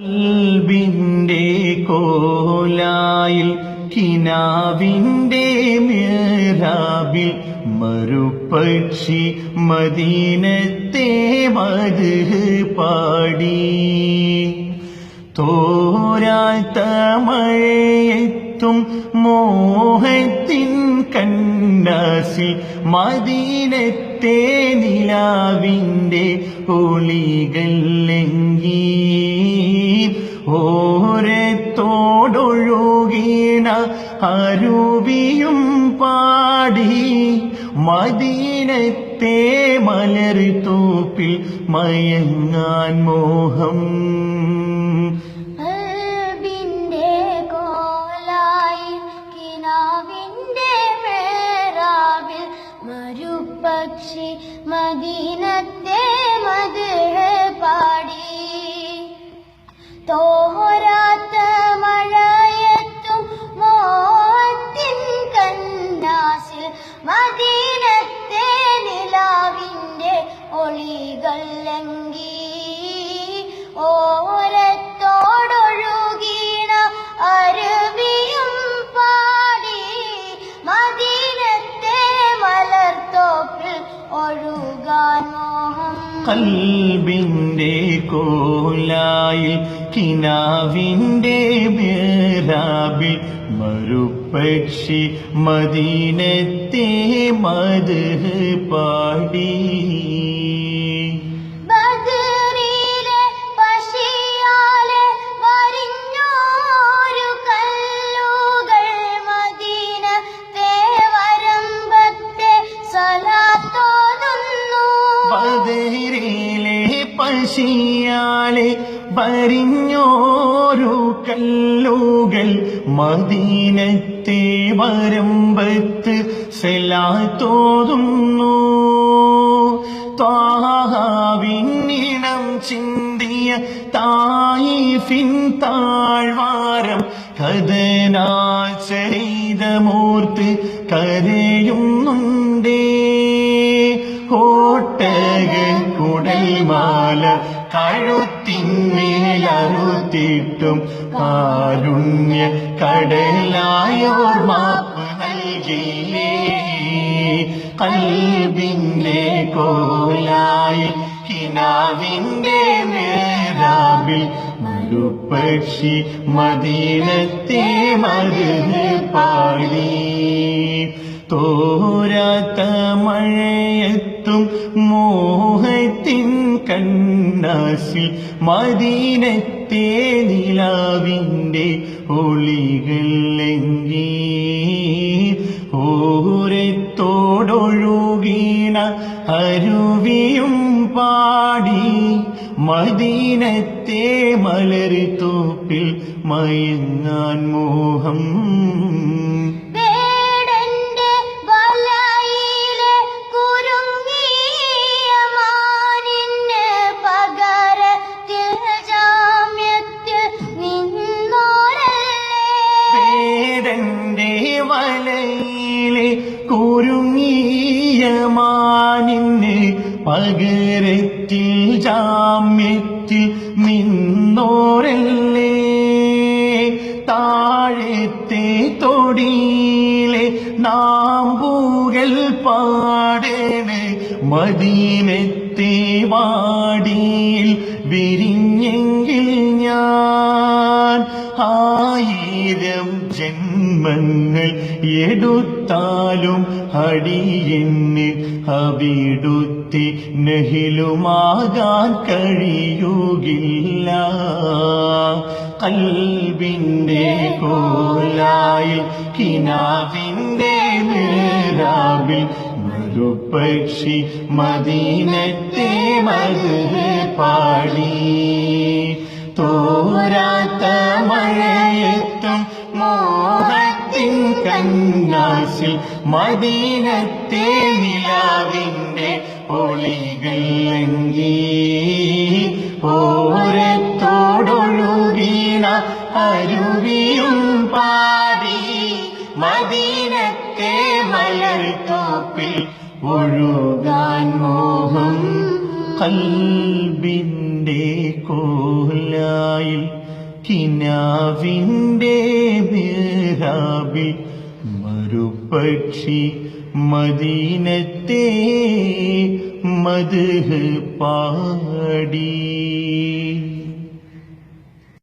കൽബിന്റെ കോലായിൽ കിനാവിന്റെ മേരാബിൽ മറുപക്ഷി മദീനത്തെ മത് പാടി. തോരാത്ത മഴയെത്തും മോഹത്തിൻ കണ്ണാസിൽ മദീനത്തെ നിലാവിന്റെ ഒളികൾ ലംഘി. ഓരത്തോടൊഴുകീണ അരുവിയും പാടി മദീനത്തെ മലർത്തൂപ്പിൽ മയങ്ങാൻ മോഹം. പക്ഷി കോലായി മോഹം കോലായി കിനാവിന്റെ മേറാബിൽ മറുപക്ഷി മദീനത്തെ മത് പാടി. പശിയാലെ വരിഞ്ഞോരു കല്ലുകൾ മദീനത്തെ വരമ്പത്ത് സെലാത്തോതുന്നു. താഹാവിന്നിണം ചിന്തിയ തായിഫിൻ താഴ്വാരം കഥനാ ചെയ്ത മൂർത്ത് കരയുന്നുണ്ടേ. കുടൽമാല കഴുത്തിന്മേലറുത്തിട്ടും കാരുണ്യ കടലായോർ മാപ്പ് നൽകിയില്ലേ? കൽബിന്റെ കോലായി കിനാവിന്റെ മേരാബിൽ മരുപക്ഷി മദീനത്തെ മരുന്ന് പാടി. തോരാത്ത കണ്ണാസിൽ മദീനത്തെ നിലാവിന്റെ ഒളികൾ ലങ്കി ഓരത്തോടൊഴുകീണ അരുവിയും പാടി മദീനത്തെ മലർത്തോപ്പിൽ മയങ്ങാൻ മോഹം കുരുങ്ങിയ മാനിന് പകരത്തിൽ ജാമ്യത്തിൽ നിന്നോരല്ലേ? താഴത്തെ തൊടിയിലെ നാമ്പൂകൾ പാടേണ് മദീനത്തെ വാടിയിൽ വിരിഞ്ഞെങ്കിൽ ഞാൻ ആയിരം ജന്മങ്ങൾ എടുത്താലും അടിയെന്ന് അവിടുത്തെ നഹിലുമാകാൻ കഴിയുകില്ല. കൽബിന്റെ കോലായിൽ കിനാവിന്റെ മേരാബിൽ മറുപക്ഷി മദീനത്തെ മത് പാടി. കണ്ണാസിൽ മദീനത്തെ നിലാവിന്റെ ഒളികൾ ലംഘി ഓരത്തോടൊഴുകീണ അരുവിയും പാടി മദീനത്തെ മലർത്തോപ്പിൽ ഒഴുകാൻ മോഹം കൽബിന്റെ കോലായി കിനാവിന്റെ കിനാവിന്റെ മിഹ്റാബിൽ പക്ഷി മദീനത്തെ മധു പാടി.